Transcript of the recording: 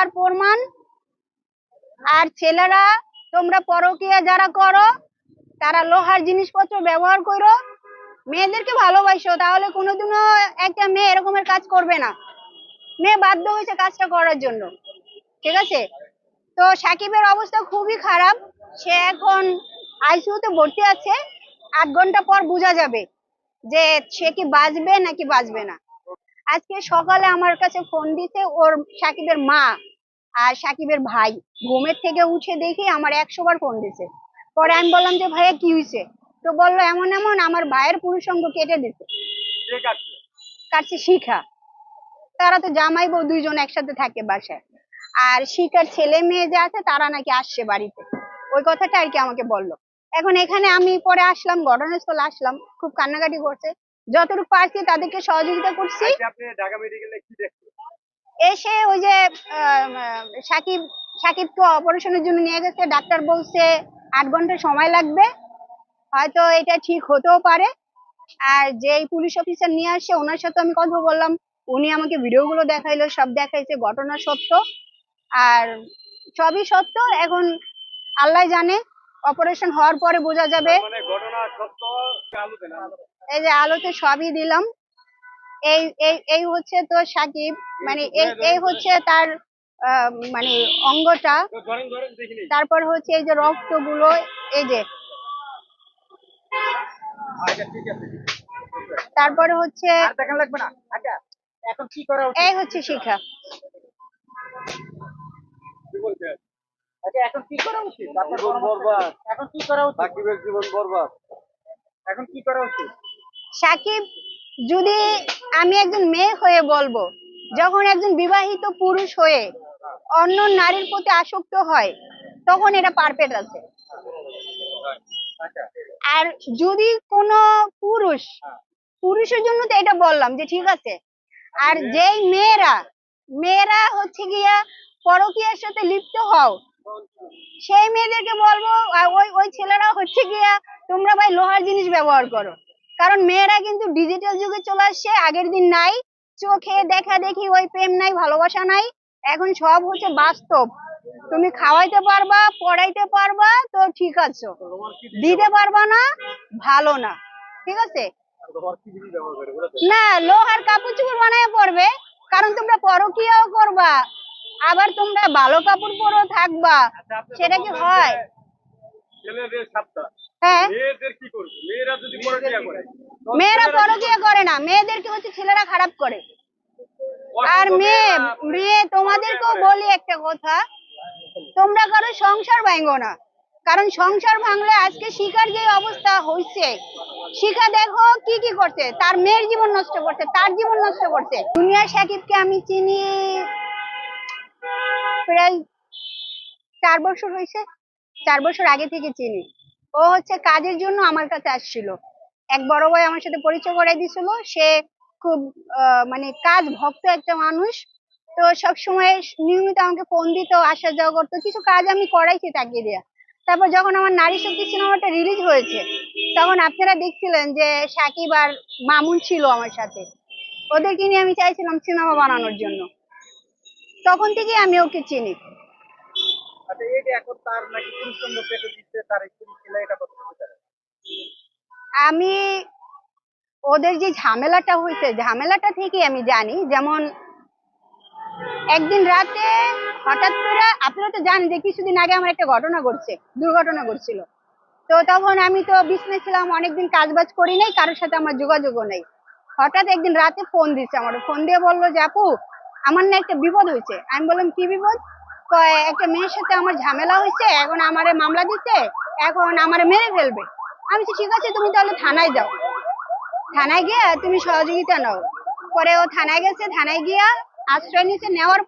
আর প্রমাণ। আর ছেলেরা, তোমরা পরকীয়া যারা করো, তারা লোহার জিনিসপত্র ব্যবহার করো। মেয়েদেরকে ভালোবাসো, তাহলে কোনোদিনও একটা মেয়ে এরকমের কাজ করবে না। মেয়ে বাধ্য হয়েছে কাজটা করার জন্য। ঠিক আছে? তো সাকিবের অবস্থা খুবই খারাপ। সে এখন আইসিইউতে ভর্তি আছে। আট ঘণ্টা পর বোঝা যাবে যে সে কি বাঁচবে নাকি বাঁচবে না। আজকে সকালে আমার কাছে ফোন দিছে ওর সাকিবের মা আর সাকিবের ভাই। ঘুমের থেকে উঠে দেখি আমার একশো বার ফোন দিছে। পরে আমি বললাম যে ভাইয়া কি হয়েছে তো বলল এমন এমন আমার ভাইয়ের পুরুষঙ্গ কেটে দিছে। কাটছে? কাটছে শিখা। তারা তো জামাই বউ দুইজন একসাথে থাকে বাসায়। আর শিখার ছেলে মেয়ে যে আছে তারা নাকি আসছে বাড়িতে। ওই কথাটা আর কি আমাকে বলল। এখন এখানে আমি পরে আসলাম ঘটনাস্থল আসলাম। খুব কান্নাকাটি করছে। যতটুকু পারছি তাদেরকে সহযোগিতা করছি। এসে ওই যে সাকিব সাকিবকে অপারেশনের জন্য নিয়ে গেছে ডাক্তার বলছে আট ঘণ্টা সময় লাগবে। হয়তো এটা ঠিক হতেও পারে। আর যেই পুলিশ অফিসার নিয়ে আসছে ওনার সাথে আমি কথা বললাম। উনি আমাকে ভিডিওগুলো দেখাইলো সব দেখাইছে ঘটনা সত্য। আর সবই সত্য এখন আল্লাহ জানে অপারেশন হওয়ার পরে বোঝা যাবে। মানে ঘটনা সত্য। এই যে আলোতে সবই দিলাম। এই এই এই হচ্ছে তো সাকিব মানে এই এই হচ্ছে তার আহ, মানে অঙ্গটা। তারপর হচ্ছে এই যে রক্তগুলো এই যে। আচ্ছা। তারপরে হচ্ছে আর দেখান লাগবে না? আচ্ছা এখন কি করা উচিত? এই হচ্ছে শিখা কি বলছেন? আচ্ছা এখন কি করা উচিত? আপনার বরবাদ। এখন কি করা উচিত? জীবন বরবাদ। এখন কি করা উচিত? সাকিব, যদি আমি একজন মেয়ে হয়ে বলব, যখন একজন বিবাহিত পুরুষ হয়ে অন্য নারীর প্রতি আসক্ত হয়, তখন এটা পারফেক্ট আছে। আর যদি কোনো পুরুষ, পুরুষের জন্য তো এটা বললাম যে ঠিক আছে, আর যেই মেয়েরা মেয়েরা হচ্ছে গিয়া পরকীয়ার সাথে লিপ্ত হও, সেই মেয়েদেরকে বলব ওই ওই ছেলেরা হচ্ছে গিয়া তোমরা ভাই লোহার জিনিস ব্যবহার করো। কারণ মেয়েরা কিন্তু ডিজিটাল যুগে চলে আসছে, আগের দিন নাই। চোখে দেখা দেখি ওই প্রেম নাই, ভালোবাসা নাই। এখন সব হচ্ছে বাস্তব। তুমি খাওয়াইতে পারবা, পড়াইতে পারবা, তো ঠিক আছে। দিতে পারবা না, ভালো না। ঠিক আছে? না, লোহার কাপড় চোপড় বানায় পরবে কারণ তোমরা পরকীয়াও করবা। আবার তোমরা ভালো কাপড় পরেও থাকবা। সেটা কি হয়? হ্যাঁ। মেয়েরা পরকিয়া করে না। মেয়েদেরকে হচ্ছে ছেলেরা খারাপ করে। আর মেয়ে মেয়ে তোমাদেরকেও বলি একটা কথা। তোমরা কারও সংসার ভাঙো না। কারণ সংসার ভাঙলে আজকে শিখার যে অবস্থা হয়েছে শিখা দেখো কি কি করছে? তার মেয়ের জীবন নষ্ট করছে তার জীবন নষ্ট করছে। দুনিয়ার সাকিবকে আমি চিনি প্রায় চার বছর হয়েছে চার বছর আগে থেকে চিনি। ও হচ্ছে কাজের জন্য আমার কাছে আসছিল। এক বড় ভাই আমার সাথে পরিচয় করে দিছিল। সে খুব মানে কাজ ভক্ত একটা মানুষ। তো সব সময় নিয়মিত আমাকে ফোন দিত, আসা যাওয়া করতো, কিছু কাজ আমি করাইছি তাকে দিয়া। তারপর যখন আমার নারী শক্তি সিনেমাটা রিলিজ হয়েছে, তখন আপনারা দেখছিলেন যে সাকিব আর মামুন ছিল আমার সাথে। ওদেরকে নিয়ে আমি চাইছিলাম সিনেমা বানানোর জন্য। তখন থেকেই আমি ওকে চিনি। আচ্ছা তার নাকি পুরুষ পেটে দিচ্ছে তার স্ত্রী ছেলে এটা আমি, ওদের যে ঝামেলাটা হয়েছে, ঝামেলাটা থেকে আমি জানি। যেমন, একদিন রাতে হঠাৎ করে, আপনারা তো জানেন যে কিছুদিন আগে আমার একটা ঘটনা ঘটছে, দুর্ঘটনা ঘটছিল। তো তখন আমি তো বিছনে ছিলাম, অনেকদিন কাজ বাজ করি নাই, কারোর সাথে আমার যোগাযোগও নেই। হঠাৎ একদিন রাতে ফোন দিচ্ছে আমার ফোন দিয়ে বলল যে, আপু, আমার না একটা বিপদ হয়েছে। আমি বললাম, কি বিপদ? একটা মেয়ের সাথে আমার ঝামেলা হয়েছে এখন আমারে মামলা দিতে এখন আমারে মেরে ফেলবে। আমি বলছি, ঠিক আছে তুমি তাহলে থানায় যাও। থানায় গিয়ে তুমি সহযোগিতা নাও। পরে ও থানায় গেছে থানায় গিয়া আশ্রয় নিচে নেওয়ার পর